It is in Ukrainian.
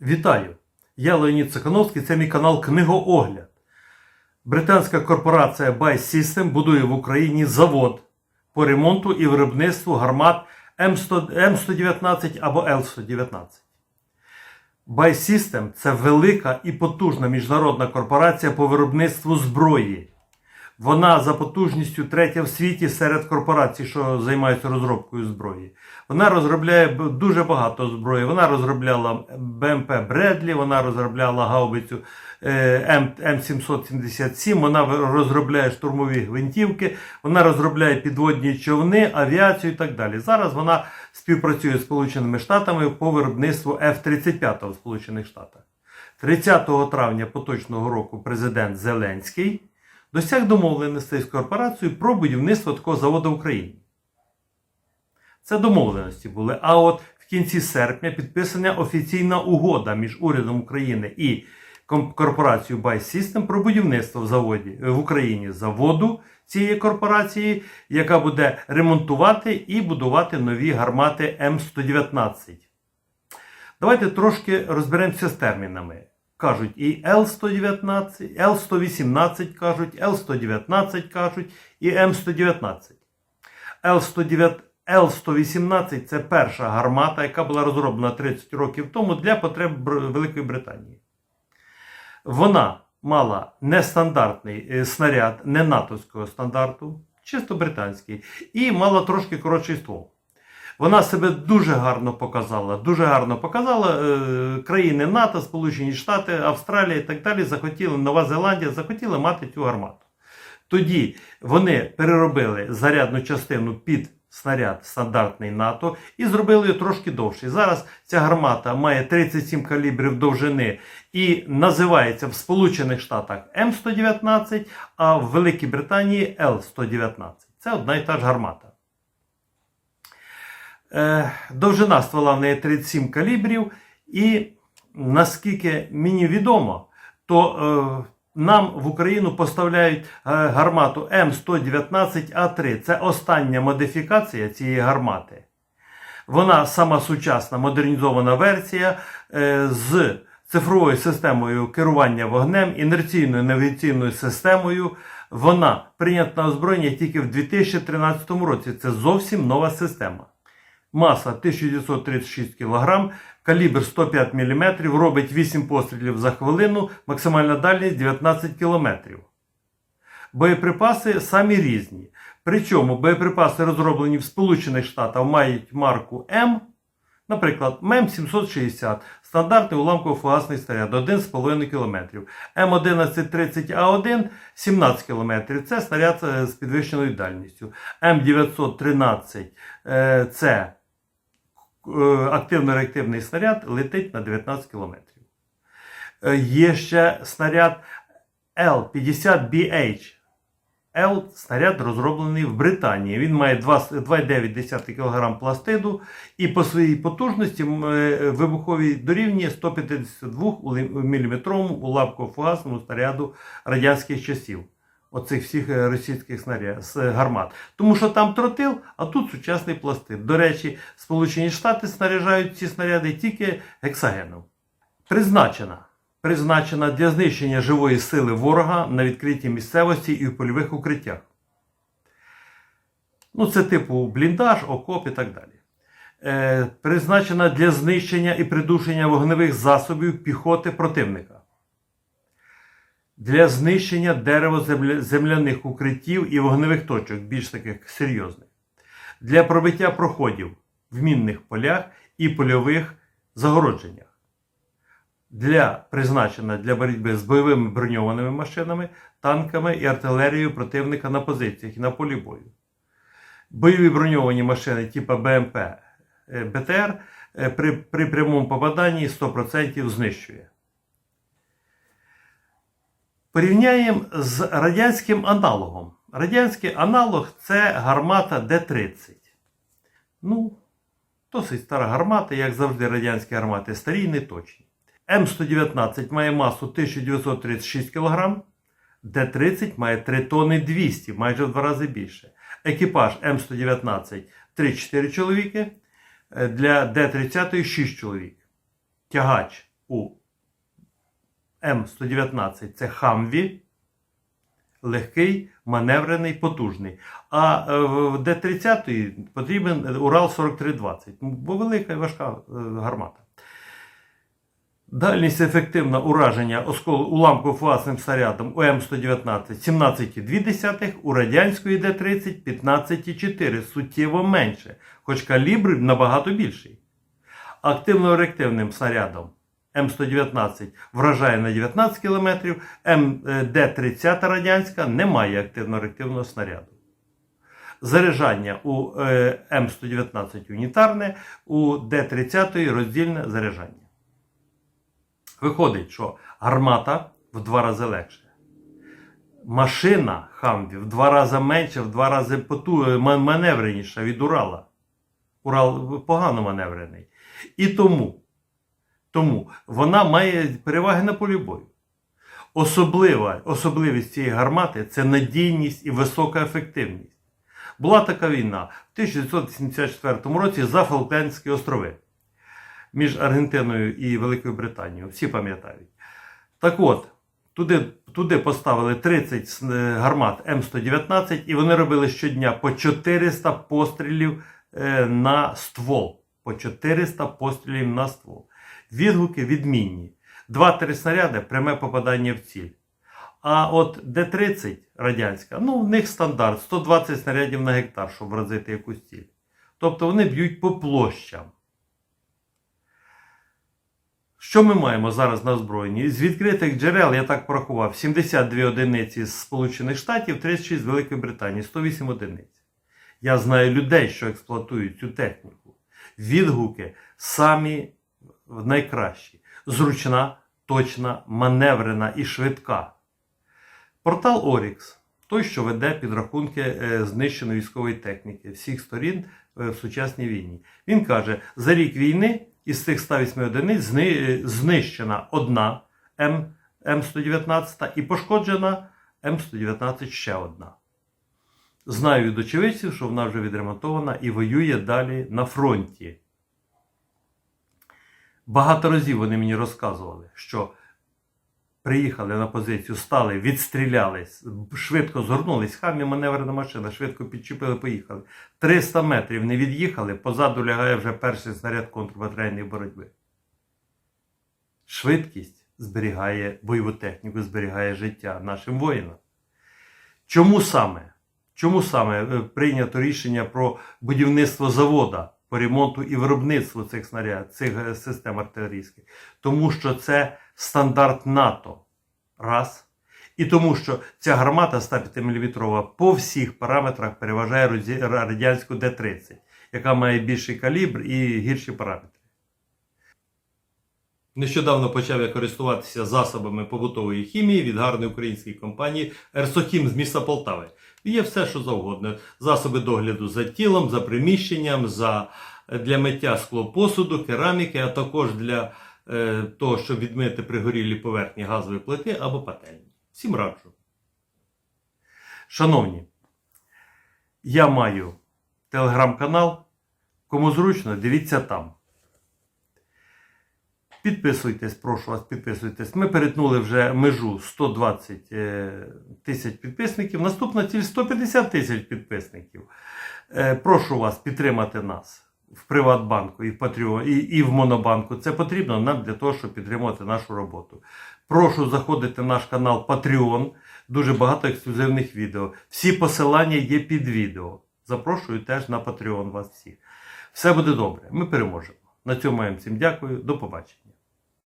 Вітаю! Я Леонід Цехановський, це мій канал Книгоогляд. Британська корпорація Buy System будує в Україні завод по ремонту і виробництву гармат М100 М119 або Л119. Buy System – це велика і потужна міжнародна корпорація по виробництву зброї. Вона за потужністю третя в світі серед корпорацій, що займаються розробкою зброї. Вона розробляє дуже багато зброї. Вона розробляла БМП Бредлі, вона розробляла гаубицю е, М, М777, вона розробляє штурмові гвинтівки, вона розробляє підводні човни, авіацію і так далі. Зараз вона співпрацює з Сполученими Штатами по виробництву F-35 в Сполучених Штатах. 30 травня поточного року президент Зеленський досяг домовленостей з корпорацією про будівництво такого заводу в Україні. Це домовленості були. А от в кінці серпня підписана офіційна угода між урядом України і корпорацією Buy System про будівництво в заводі в Україні заводу цієї корпорації, яка буде ремонтувати і будувати нові гармати М119. Давайте трошки розберемося з термінами. Кажуть і Л-119, Л-118 кажуть, Л-119 кажуть і М119. Л-109 Л-118 це перша гармата, яка була розроблена 30 років тому для потреб Великої Британії. Вона мала нестандартний е, снаряд, не натовського стандарту, чисто британський, і мала трошки коротший ствол. Вона себе дуже гарно показала. Дуже гарно показала. Е, країни НАТО, Сполучені Штати, Австралія і так далі захотіли, Нова Зеландія захотіли мати цю гармату. Тоді вони переробили зарядну частину під снаряд стандартний НАТО і зробили його трошки довший. Зараз ця гармата має 37 калібрів довжини і називається в Сполучених Штатах М119, а в Великій Британії Л119. Це одна і та ж гармата. Е, довжина ствола в неї 37 калібрів, і наскільки мені відомо, то е, нам в Україну поставляють е, гармату М119А3. Це остання модифікація цієї гармати. Вона сама сучасна модернізована версія з цифровою системою керування вогнем, інерційною навігаційною системою. Вона прийнята на озброєння тільки в 2013 році. Це зовсім нова система. Маса 1936 кг, калібр 105 мм, робить 8 пострілів за хвилину, максимальна дальність 19 км. Боєприпаси самі різні. Причому боєприпаси, розроблені в Сполучених Штатах, мають марку М, наприклад, МЕМ-760, стандартний уламково-фугасний снаряд 1,5 км. М1130А1 17 км. Це снаряд е, з підвищеною дальністю. М913 е, це е, активно-реактивний снаряд летить на 19 км. Є ще снаряд L50BH. L снаряд розроблений в Британії. Він має 2,9 кг пластиду і по своїй потужності е, вибуховій дорівнює 152 мм уламково-фугасному снаряду радянських часів. Оцих всіх е, російських снаряд, з гармат. Тому що там тротил, а тут сучасний пластид. До речі, Сполучені Штати снаряжають ці снаряди тільки гексагеном. Призначена. Призначена для знищення живої сили ворога на відкритій місцевості і в польових укриттях. Ну, це типу бліндаж, окоп і так далі. Е, призначена для знищення і придушення вогневих засобів піхоти противника. Для знищення дерево-земляних укриттів і вогневих точок, більш таких серйозних. Для пробиття проходів в мінних полях і польових загородженнях для призначена для боротьби з бойовими броньованими машинами, танками і артилерією противника на позиціях і на полі бою. Бойові броньовані машини типу БМП е, БТР е, при, при прямому попаданні 100% знищує. Порівняємо з радянським аналогом. Радянський аналог це гармата Д-30. Ну, досить стара гармата, як завжди, радянські гармати старі і неточні. М119 має масу 1936 кг, Д-30 має 3 тонни 200, майже в два рази більше. Екіпаж М119 3-4 чоловіки, е, для Д-30 6 чоловік. Тягач у М119 це Хамві, легкий, маневрений, потужний. А е, в Д-30 потрібен Урал 4320, бо велика і важка е, гармата. Дальність ефективна ураження оскол уламку фугасним снарядом у М119 17,2, у радянської Д-30 15,4, суттєво менше, хоч калібр набагато більший. Активно-реактивним снарядом М119 вражає на 19 км, МД-30 радянська не має активно-реактивного снаряду. Заряджання у е, М119 унітарне, у Д-30 роздільне заряджання. Виходить, що гармата в два рази легше. Машина Хамві в два рази менше, в два рази поту... маневреніша від Урала. Урал погано маневрений. І тому, тому вона має переваги на полі бою. Особлива, особливість цієї гармати це надійність і висока ефективність. Була така війна в 1984 році за Фолклендські острови між Аргентиною і Великою Британією. Всі пам'ятають. Так от, туди, туди поставили 30 е, гармат М119, і вони робили щодня по 400 пострілів е, на ствол. По 400 пострілів на ствол. Відгуки відмінні. 2-3 снаряди пряме попадання в ціль. А от Д-30 радянська, ну в них стандарт 120 снарядів на гектар, щоб вразити якусь ціль. Тобто вони б'ють по площам. Що ми маємо зараз на озброєнні? З відкритих джерел, я так порахував, 72 одиниці з Сполучених Штатів, 36 з Великої Британії, 108 одиниць. Я знаю людей, що експлуатують цю техніку. Відгуки самі найкращі. Зручна, точна, маневрена і швидка. Портал Орікс той, що веде підрахунки е, знищеної військової техніки всіх сторін е, в сучасній війні. Він каже, за рік війни із цих 108 одиниць зни- знищена одна М, М119 і пошкоджена М119 ще одна. Знаю від очевидців, що вона вже відремонтована і воює далі на фронті. Багато разів вони мені розказували, що приїхали на позицію, стали, відстрілялись, швидко згорнулись, хамі маневрена машина, швидко підчепили, поїхали. 300 метрів не від'їхали, позаду лягає вже перший снаряд контрбатарейної боротьби. Швидкість зберігає бойову техніку, зберігає життя нашим воїнам. Чому саме? Чому саме е, прийнято рішення про будівництво завода по ремонту і виробництву цих снарядів, цих е, систем артилерійських? Тому що це стандарт НАТО. Раз. І тому, що ця гармата 105 мм по всіх параметрах переважає радянську Д-30, яка має більший калібр і гірші параметри. Нещодавно почав я користуватися засобами побутової хімії від гарної української компанії Ерсохім з міста Полтави. Є все, що завгодно. Засоби догляду за тілом, за приміщенням, за, для миття склопосуду, кераміки, а також для е, того, щоб відмити пригорілі поверхні газової плити або пательні. Всім раджу. Шановні, я маю телеграм-канал. Кому зручно, дивіться там. Підписуйтесь, прошу вас, підписуйтесь. Ми перетнули вже межу 120 е, тисяч підписників. Наступна ціль 150 тисяч підписників. Е, прошу вас підтримати нас в Приватбанку і в Патріо, і, і в Монобанку. Це потрібно нам для того, щоб підтримувати нашу роботу. Прошу заходити в наш канал Patreon. Дуже багато ексклюзивних відео. Всі посилання є під відео. Запрошую теж на Patreon вас всіх. Все буде добре. Ми переможемо. На цьому я всім дякую. До побачення.